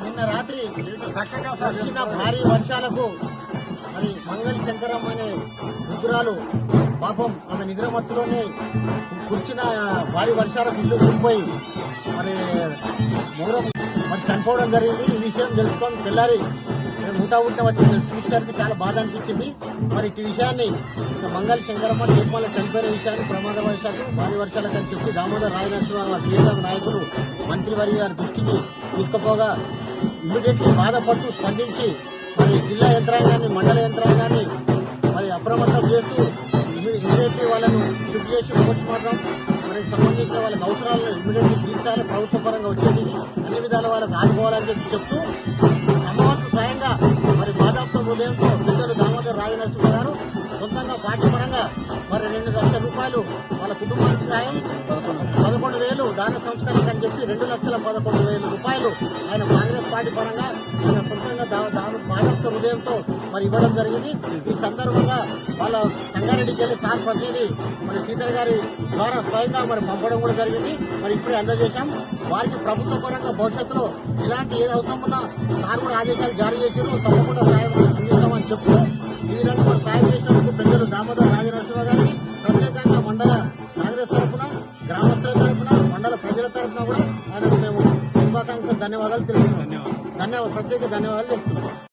నిన్న రాత్రి చక్కగా వచ్చిన భారీ వర్షాలకు మరి మంగళ శంకరం అనే ముగ్గురాలు పాపం ఆమె నిద్ర మత్తులోనే కూర్చున్న భారీ వర్షాలకు ఇల్లు కూలిపోయి మరి మూరం మరి చనిపోవడం జరిగింది. ఈ విషయం తెలుసుకొని తెల్లారి మేము ఊటా ఊట వచ్చి చూసేసరికి చాలా బాధ అనిపించింది. మరి ఇటు విషయాన్ని మంగళ శంకరమ్మ తీర్మాల చనిపోయిన విషయాన్ని ప్రమాద వర్షాలు భారీ వర్షాలు అని చెప్పి దామోదర్ రాజనరసింహ శ్రీరామ్ నాయకులు మంత్రివర్య గారి దృష్టికి తీసుకుపోగా ఇమీడియట్లీ బాధపడుతూ స్పందించి మరి జిల్లా యంత్రాంగాన్ని మండల యంత్రాంగాన్ని మరి అప్రమత్తం చేస్తూ ఇమీడియట్లీ వాళ్ళను షిఫ్ట్ చేసి పోస్ట్ మార్టం మరి సంబంధించిన వాళ్ళకి అవసరాలను ఇమీడియట్లీ తీర్చాలి ప్రభుత్వ పరంగా వచ్చేది అన్ని విధాల వాళ్ళకి ఆదుకోవాలని చెప్పి చెప్తూ అమ్మవారికి స్వయంగా మరి బాధాప్త ఉదయంతో పెద్దలు దామోదర్ రాజనరసింహ గారు సొంతంగా పార్టీ పరంగా మరి రెండు లక్షల రూపాయలు వాళ్ళ కుటుంబానికి సాయం వేలు సంస్కరణకు అని చెప్పి రెండు లక్షల పదకొండు వేల రూపాయలు ఆయన కాంగ్రెస్ పార్టీ పరంగా ఆయన సొంతంగా దాని బాధ్యత హృదయంతో మరి ఇవ్వడం జరిగింది. ఈ సందర్భంగా వాళ్ళ సంగారెడ్డికి వెళ్ళి సార్ ప్రతినిధి మరి సీతర్ గారి ద్వారా స్వయంగా మరి పంపడం కూడా జరిగింది. మరి ఇప్పుడే అందజేశాం. వారికి ప్రభుత్వ పరంగా భవిష్యత్తులో ఇలాంటి ఏది అవసరం ఉన్నా సార్ కూడా ఆదేశాలు జారీ చేశారు. తప్పకుండా సాయం అందిస్తామని చెప్తూ ఈ విధంగా మరి సాయం చేసినందుకు పెద్దలు దామోదర్ రాజనరసింహ గారికి ప్రత్యేకంగా మండల కాంగ్రెస్ తరఫున గ్రామస్తుల మండల ప్రజల తరఫున కూడా ఆయనకు మేము శుభాకాంక్షలు ధన్యవాదాలు తెలుపుతున్నాం. ధన్యవాదాలు. ప్రత్యేక ధన్యవాదాలు చెప్తున్నాం.